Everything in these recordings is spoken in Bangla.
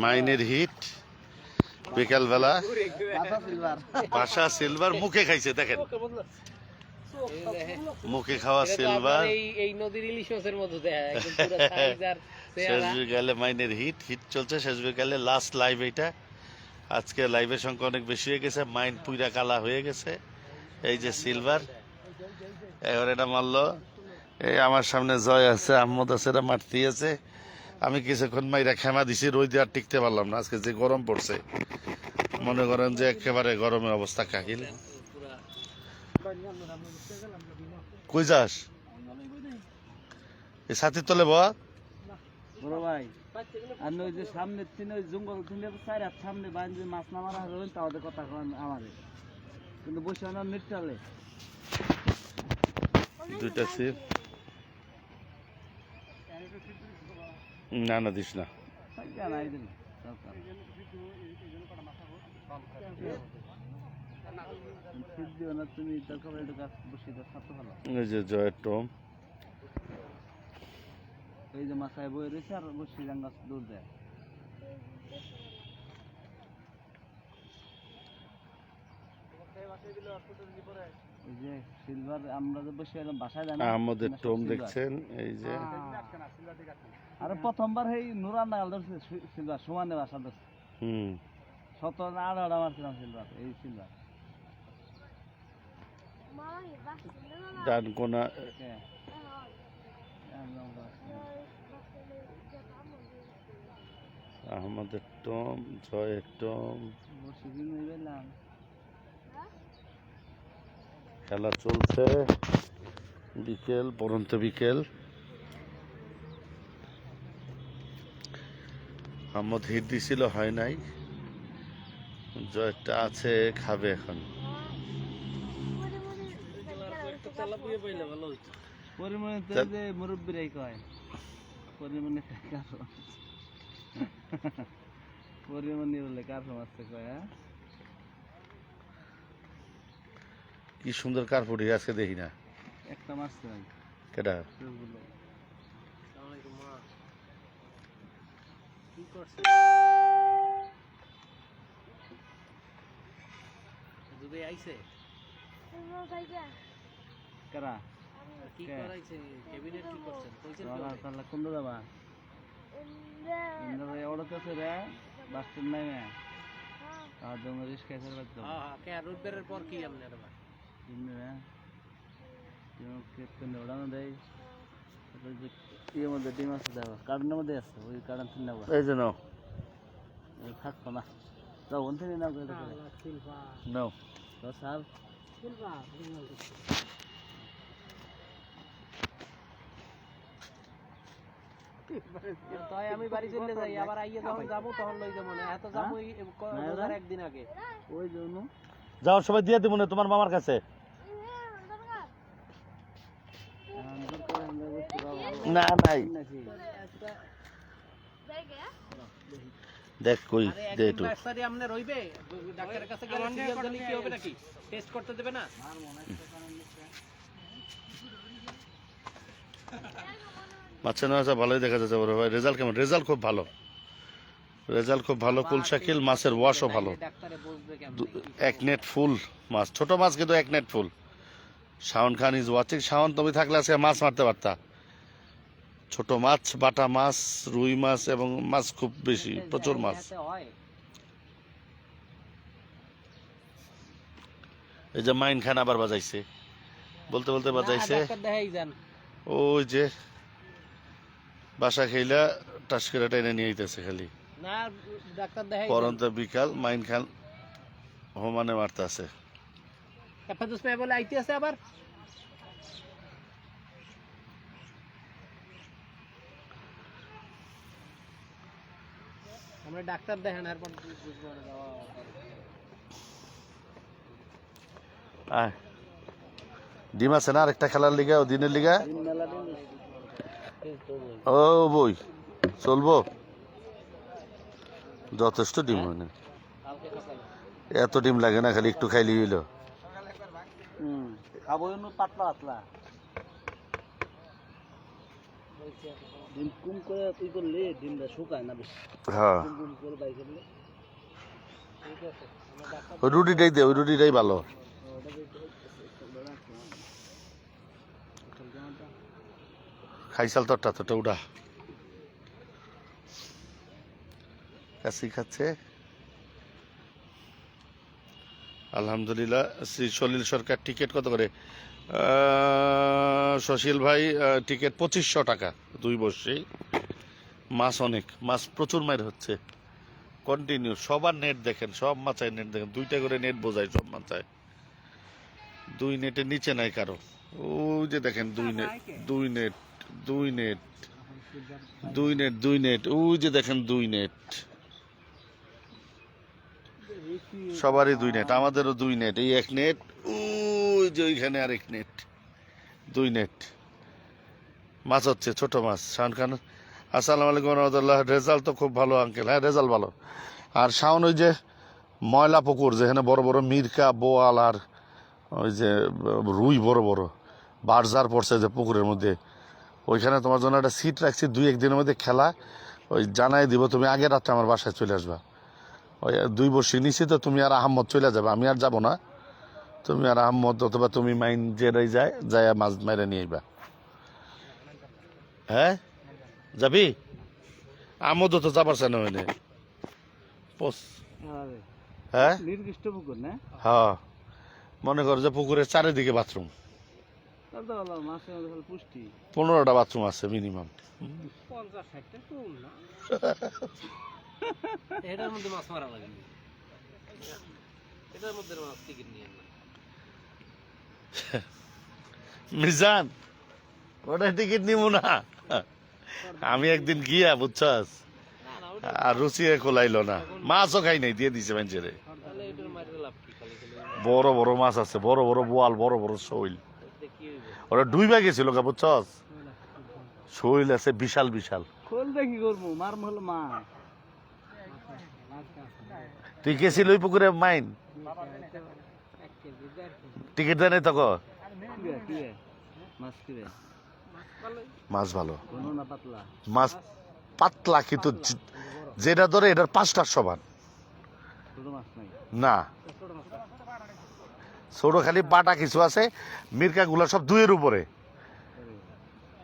মাইনের হিট বিকালবেলা মাথা সিলভার সিলভার মুখে খাইছে দেখেন। মুখে খাওয়া সিলভার। এই নদীর ইলিশ মাছের মতো শেষ বিকালে মাইনের হিট হিট চলছে শেষ বিকালে লাস্ট লাইভ এটা আজকে লাইভের সংখ্যা অনেক বেশি হয়ে গেছে মাইন পুইরা কালা হয়ে গেছে। এই যে সিলভার এবার এটা মারলো। এই আমার সামনে জয় আছে আহমদ আছে এটা মারতে আছে। আমি কিছুক্ষণ মাইরা খেমা দিছি রোদ আর টিকতে পারলাম না। আজকে যে গরম পড়ছে মনে করেন যে একেবারে গরমের অবস্থা কাহিল। কই যাস? এই সাথীর তলে বা বড় ভাই ওই যে সামনে তিন ওই জঙ্গল তিন চার হাত সামনে বাইন যে মাছ না মারা হবেন তাহলে কথা কন আমাদের কিন্তু বসে না নিটটালে দুইটা সিপ না না দিস না। নাই দিন দরকার। ছিপ দিও না তুমি দরকার গাছ বসে দাও ভালো এই যে জয়ের টম। এই যে মাথায় বই রয়েছে আর বসে গাছ দৌড় দেয়। এই টোম দেখছেন এই যে। আরে প্রথমবার এই নুরান নাগাল ধরছে সিলভার সমানে বাসা ধরছে। হুম। সতেরো না আঠারোটা মারছিলাম সিলভার এই সিলভার। ডান কোনা কে? একদম বাস। আহমদের টম জয়ের টম। বসে দিন খেলা চলছে। বিকেল পরন্ত বিকেল। আহমদ হিট দিছিল, হয় নাই। জয়টা আছে, খাবে এখন। পরিমণি বলে কার সমাজতে কয় হ্যাঁ? কি সুন্দর কার্পুটি আজকে দেখি না একটা মারছে ভাই কেটা চোখগুলো। আসসালামু আলাইকুম মা। কি করছে? দুবে আইছে? কারা কি করাইছে? ক্যাবিনেট কি করছেন? কইছেন কি চলা হবে? চলা কোন যাবা ইন্দা ভাই ওড়া কাছে রে বাস নাই না আর বাদ দাও হ্যাঁ, হ্যাঁ, কে পর কি আপনার রে এই যে নাও থাকতো না যাও ওন থেকে নাও নাও তো স্যার তাই আমি বাড়ি চলে যাই আবার আইয়ে যখন যাব তখন লই যাব না এত যাব। একদিন আগে ওই জন্য যাও সবাই দিয়ে দেবো না তোমার মামার কাছে। না নাই। দেখ কই দে একটু। আমনে রইবে। ডাক্তারের কাছে গেলে সিরিয়াল কি হবে নাকি? টেস্ট করতে দেবে না? মাছের মাছা ভালোই দেখা যাচ্ছে বড় ভাই। রেজাল্ট কেমন? রেজাল্ট খুব ভালো। রেজাল্ট খুব ভালো কুলশাকিল মাছের ওয়াশও ভালো। এক নেট ফুল মাছ ছোট মাছ কিন্তু এক net full. Shaon Khan is watching Shaon তুমি থাকলে আজকে মাছ মারতে পারতা। ছোট মাছ বাটা মাছ রুই মাছ এবং মাছ খুব বেশি প্রচুর মাছ। এই যে মাইন খান আবার বাজাইছে। বলতে বলতে বাজাইছে। ওই যে বাসা খেইলা টাস করে টেনে নিয়ে আইতেছে খালি। পরন্ত বিকাল মাইন খান হোমানে মারতেছে। হেফাজত মেয়ে বলে আইতে আছে আবার? আমরা ডাক্তার দেখেন আয়। ডিম আছে না আরেকটা খেলার লিগা ও দিনের লিগা? ও বই চলবো? যথেষ্ট ডিম হয়? না এত ডিম লাগে না খালি একটু খাইলি হইল। খাব পাতলা পাতলা। ডিম কুম করে তুই করলে ডিমটা শুকায় না বেশি। হ্যাঁ। কুম কুম করে বাই করলে। ওই রুটিটাই দে ওই রুটিটাই ভালো। খাইসাল তোরটা উড়া কাশি খাচ্ছে আলহামদুলিল্লাহ, শ্রী সলিল সরকার টিকিট কত করে? সশীল ভাই টিকিট পঁচিশশো টাকা, দুই বসেই মাছ অনেক, মাছ প্রচুর মায়ের হচ্ছে। কন্টিনিউ সবার নেট দেখেন, সব মাচায় নেট দেখেন, দুইটা করে নেট বোঝায় সব মাচায় দুই নেটের নিচে নাই কারও। ওই যে দেখেন, দুই নেট দুই নেট দুই নেট দুই নেট দুই নেট ওই যে দেখেন, দুই নেট সবারই দুই নেট আমাদেরও দুই নেট এই এক নেট ওই যে ওইখানে আরেক নেট দুই নেট মাছ হচ্ছে, ছোট মাছ শাহন খান। আসসালামু আলাইকুম রহমতুল্লাহ, রেজাল্ট তো খুব ভালো, আঙ্কেল। হ্যাঁ রেজাল্ট ভালো। আর শাওন ওই যে ময়লা পুকুর যেখানে বড় বড় মিরকা, বোয়াল আর ওই যে রুই বড় বড়, বারজার পড়ছে যে পুকুরের মধ্যে। ওইখানে তোমার জন্য একটা সিট রাখছি দুই একদিনের মধ্যে খেলা। ওই জানাই দিব, তুমি আগের রাত্রে আমার বাসায় চলে আসবা। ওই দুই বসে নিছি তো তুমি আর আহম্মদ চলে যাবে আমি আর যাব না। তুমি আর আহম্মদ অথবা তুমি মাইন জেরাই যায় যায় মাছ মেরে নিয়ে আইবা। হ্যাঁ? যাবি? আমদও তো যাবার চায় না ওইনে পোস- হ্যাঁ? নির্দিষ্ট পুকুর না? হ্যাঁ। মনে করো যে পুকুরের চারিদিকে বাথরুম। পনেরোটা বাথরুম আছে মিনিমাম। পঞ্চাশ ষাটটা কম না। এটার মধ্যে মাছ মারা লাগে। এটার মধ্যে মাছ টিকিট নিয়ে না মিজান ওটা টিকিট নিব না। আমি একদিন গিয়া বুঝছস? আর রুচি খোলাইলো না। মাছও খাই নাই দিয়ে দিছে মানুষের খালি খালি বড় বড় মাছ আছে বড় বড় বোয়াল বড় বড় শৈল। ওরা ডুইবা গেছিল গা বুঝছস? শৈল আছে বিশাল বিশাল। খুলবে কি করব মার হলো মা তুই গেছিল ওই পুকুরে মাইন? টিকিট দেয় নাই কিরে মাছ ভালো। মাছ পাতলা, কিন্তু যেটা ধরে এটার পাঁচটার সমান। না। ছোট খালি পাটা কিছু আছে মির্কা গুলা সব দুইয়ের উপরে।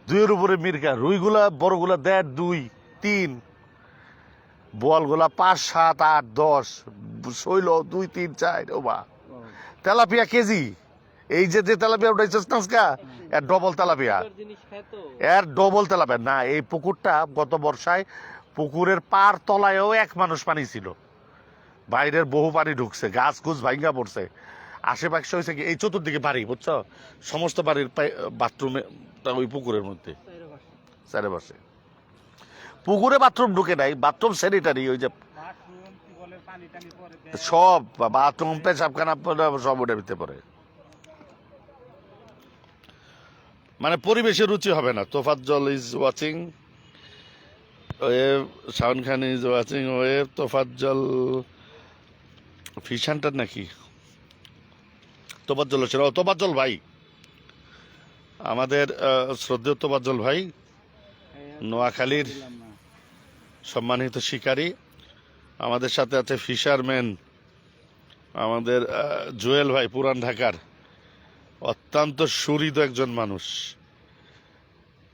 দুইয়ের উপরে মির্কা, রুইগুলা, বড়গুলা দেড়, দুই, তিন। বোয়ালগুলা পাঁচ সাত আট দশ শৈল দুই তিন চার ও বা। Tilapia KG? এই যে যে তেলাপিয়া উঠাইছিস নাচকা এর ডবল তেলাপিয়া। এর ডবল তেলাপিয়া। না এই পুকুরটা গত বর্ষায় পুকুরের পার তলায়ও এক মানুষ পানি ছিল। বাইরের বহু পানি ঢুকছে গাছ গুছ ভাঙ্গা পড়ছে। আশেপাশে হয়েছে কি এই চতুর্দিকে বাড়ি বুঝছ? সমস্ত বাড়ির বাথরুমে ওই পুকুরের মধ্যে। চারে পাশে পুকুরে বাথরুম ঢুকে নাই বাথরুম স্যানিটারি ওই যে সব বাথরুম পেশাবখানা সব ওটার ভিতরে পড়ে। মানে পরিবেশে রুচি হবে না। Tofazzal is watching web Shaon Khan is watching web Tofazzal fish hunter নাকি? তোফাজ্জল ও তোফাজ্জল ভাই। আমাদের শ্রদ্ধেয় তোফাজ্জল ভাই এই নোয়াখালীর। সম্মানিত শিকারী, আমাদের সাথে আছে ফিশারম্যান আমাদের জুয়েল ভাই, পুরান ঢাকার অত্যন্ত সুহৃদ একজন মানুষ,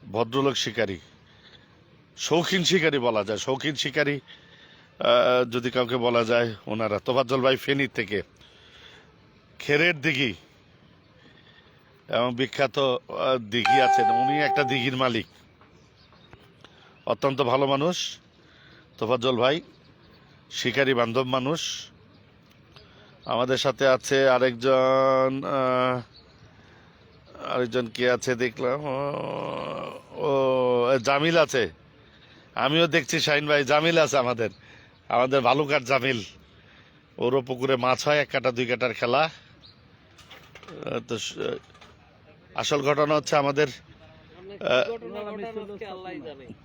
ভদ্রলোক শিকারী, শৌখিন শিকারী বলা যায়। শৌখিন শিকারী যদি কাউকে বলা যায় ওনারা। তোফাজ্জল ভাই ফেনীর থেকে, খেরের দিঘি, এবং বিখ্যাত দিঘি আছেন। উনি একটা দিঘির মালিক। অত্যন্ত ভালো মানুষ। তোফাজ্জল ভাই শিকারী বান্ধব মানুষ। আমাদের সাথে আছে আরেকজন আরেকজন কে আছে দেখলাম? ও, জামিল আছে। আমিও দেখছি শাহিন ভাই জামিল আছে আমাদের। আমাদের ভালুকার জামিল। ওরও পুকুরে মাছ হয় এক কাটা দুই কাটার খেলা। তো আসল ঘটনা হচ্ছে আমাদের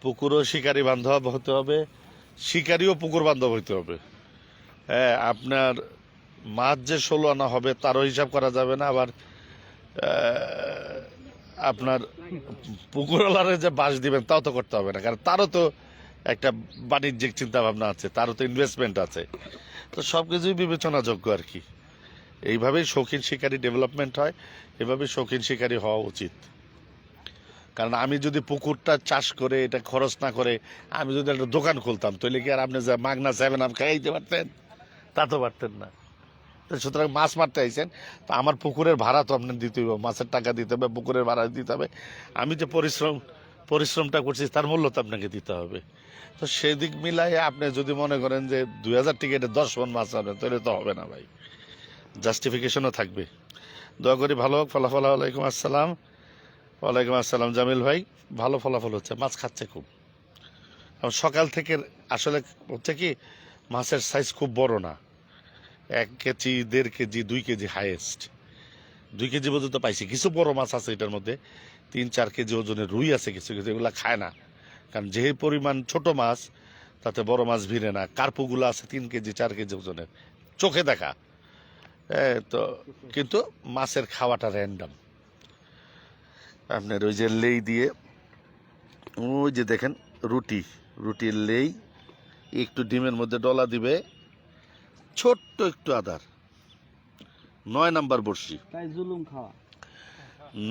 পুকুরও শিকারী বান্ধব হতে হবে। শিকারীও পুকুর বান্ধব হতে হবে। হ্যাঁ আপনার মাছ যে ষোলো আনা হবে, তারও হিসাব করা যাবে না। আবার আপনার পুকুরওয়ালারে যে বাস দিবেন, তাও তো করতে হবে না। কারণ তারও তো একটা বাণিজ্যিক চিন্তা ভাবনা আছে, তারও তো ইনভেস্টমেন্ট আছে। তো সব কিছুই বিবেচনাযোগ্য আর কি। এইভাবেই শৌখিন শিকারী ডেভেলপমেন্ট হয়, এভাবেই শৌখিন শিকারী হওয়া উচিত। কারণ আমি যদি পুকুরটা চাষ করে, এটা খরচ না করে, আমি যদি একটা দোকান খুলতাম, তাহলে কি আর আপনি যা মাগনা সেভেন আপ খাইতে পারতেন? তা তো পারতেন না। সুতরাং মাছ মারতে আইছেন। তো আমার পুকুরের ভাড়া তো আপনার দিতে হবে মাছের টাকা দিতে হবে, পুকুরের ভাড়া দিতে হবে। আমি যে পরিশ্রম, পরিশ্রমটা করছি, তার মূল্য তো আপনাকে দিতে হবে। তো সেদিক মিলাই আপনি যদি মনে করেন যে দুই হাজার টিকিটে দশ মন মাছ আনবেন তাহলে তো হবে না ভাই। জাস্টিফিকেশনও থাকবে। দয়া করি ভালো হোক, ফলাফল ওয়ালাইকুম আসসালাম। ওয়ালাইকুম আসসালাম। জামিল ভাই, ভালো ফলাফল হচ্ছে, মাছ খাচ্ছে খুব। সকাল থেকে আসলে হচ্ছে কি, মাছের সাইজ খুব বড় না। এক কেজি, দেড় কেজি, দুই কেজি হাইয়েস্ট দুই কেজি পর্যন্ত পাইছি। কিছু বড় মাছ আছে এটার মধ্যে। তিন, চার কেজি ওজনের রুই আছে কিছু কিছু, এগুলা খায় না। কারণ যে পরিমাণ ছোট মাছ, তাতে বড় মাছ ভিড়ে না। কার্পুগুলো আছে তিন কেজি, চার কেজি ওজনের। চোখে দেখা। তো কিন্তু মাছের খাওয়াটা র্যান্ডাম আপনার ওই যে লেই দিয়ে ওই যে দেখেন রুটি রুটির লেই একটু ডিমের মধ্যে ডলা দিবে ছোট্ট একটু আদার। নয় নাম্বার বড়শি। জুলুম খাওয়া।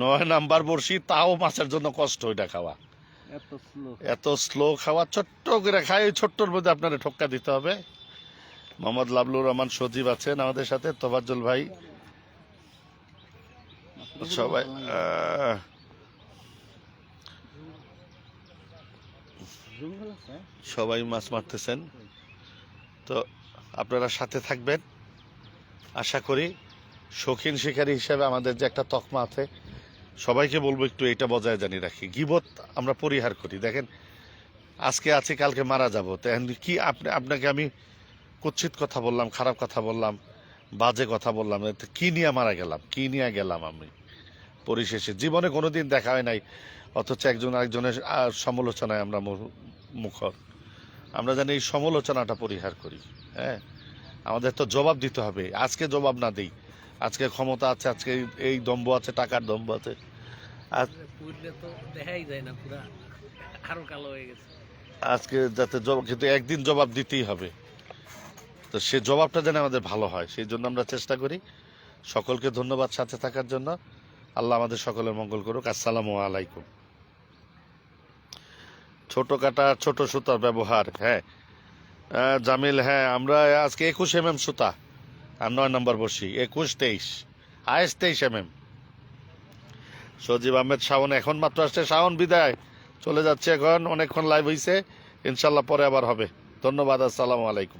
নয় নাম্বার বড়শি তাও মাছের জন্য কষ্ট ওইটা খাওয়া। এত স্লো খাওয়া ছোট্ট করে খাই ওই ছোট্টর মধ্যে আপনার ঠক্কা দিতে হবে। মোহাম্মদ লাবলুর রহমান সজীব আছেন আমাদের সাথে তোফাজ্জল ভাই। সবাই আহ, জঙ্গল আছে সবাই মাছ মারতেছেন। তো আপনারা সাথে থাকবেন। আশা করি শৌখিন শিকারী হিসাবে আমাদের যে একটা তকমা আছে, সবাইকে বলব একটু এটা বজায় জানি রাখি। গিবত আমরা পরিহার করি। দেখেন, আজকে আছি, কালকে মারা যাব। তো এখন কি আপনি, আপনাকে আমি কুৎসিত কথা বললাম, খারাপ কথা বললাম, বাজে কথা বললাম কি নিয়ে মারা গেলাম? কি নিয়ে গেলাম আমি? পরিশেষে। জীবনে কোনোদিন দেখা হয় নাই, অথচ একজন আরেকজনের সমালোচনায় আমরা মুখর। আমরা জানি এই সমালোচনাটা পরিহার করি হ্যাঁ? আমাদের তো জবাব দিতে হবে আজকে জবাব না দিই। আজকে ক্ষমতা আছে আজকে এই- দম্ভ আছে টাকার দম্ভ আছে। আজকে যাতে জবাব কিন্তু একদিন জবাব দিতেই হবে। তো সে জবাবটা যেন আমাদের ভালো হয় সেই জন্য আমরা চেষ্টা করি। সকলকে ধন্যবাদ সাথে থাকার জন্য। আল্লাহ আমাদের সকলের মঙ্গল করুক। আসসালামু আলাইকুম। ছোট কাটা, ছোট সুতার ব্যবহার হ্যাঁ। জামিল হ্যাঁ আমরা আজকে একুশ এম এম সুতা আর নয় নম্বর বসি একুশ তেইশ আয়েস তেইশ এম এম সজীব আহমেদ শাওন এখন মাত্র আসছে, শাওন বিদায়। চলে যাচ্ছে এখন, অনেকক্ষণ লাইভ হয়েছে ইনশাল্লাহ পরে আবার হবে। ধন্যবাদ, আসসালামু আলাইকুম।